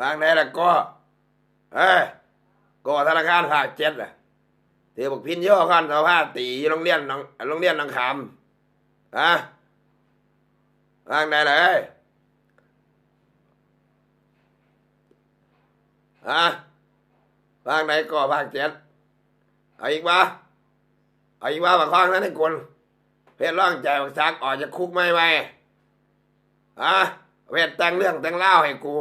วางไหนล่ะก็เอ้ยก็ธนาคารภาคเจ็ดล่ะเที่ยบอกพินโยกันสภาพตีอยู่โรงเรียนน้องโรงเรียนหนองคำฮะวางไหนล่ะเอ้ยฮะวางไหนก็ภาคเจ็ดเอาอีกวะเอาอีกวะมาคล้องนั้นให้คนเพชรร่องใจบักซักออกจากคุกไม่ไหมฮะเพชรแต่งเรื่องแต่งเล่าให้กู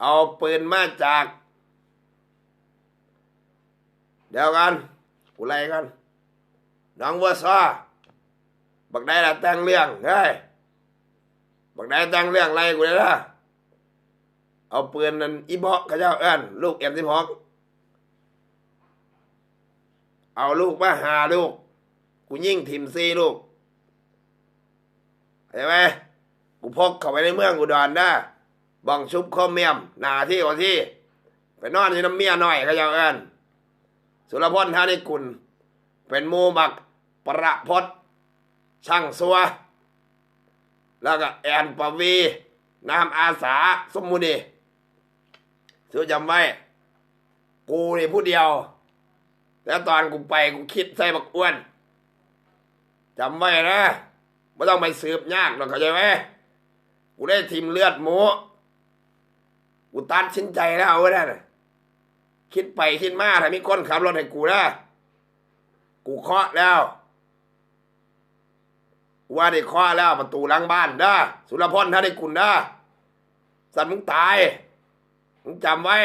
เอาปืนมาจาก เดี๋ยวกันกูไล่กันน้องวัวซอบักได้ละแต่งเรื่องเฮ้ยบักได้แต่งเรื่องไรกูเลยนะเอาปืนนั่นอีบอกเขาเจ้าเอิ้นลูกเอ็มสิบหกเอาลูกมาหาลูก กูยิ่งทิมซีลูกเห็นไหมกูพกเข้าไปในเมืองอุดรนะ บังชุบข้อเมียมหนาที่กว่าที่ ไปนอนอยู่น้ำเมียหน่อยขาเจ้าเอินสุรพลท่านิกุล เป็นมูบักประพศช่างซัว แล้วก็แอนปวีนามอาสาสมุนีซื้อจำไว้ กูนี่ผู้เดียว แล้วตอนกูไปกูคิดใส่บักอ้วนจำไว้นะไม่ต้องไปสืบยากหรอกเข้าใจไหมกูได้ทิมเลือดหมู กูตัดสินใจแล้วเอาไว้ได้นะคิดไปคิดมาถ้ามีคนขับรถให้กูนะกูเคาะแล้วกูว่าได้เคาะแล้วประตูหลังบ้านนะสุรพลถ้าได้กุลนะสัตว์มึงตายมึงจำไว้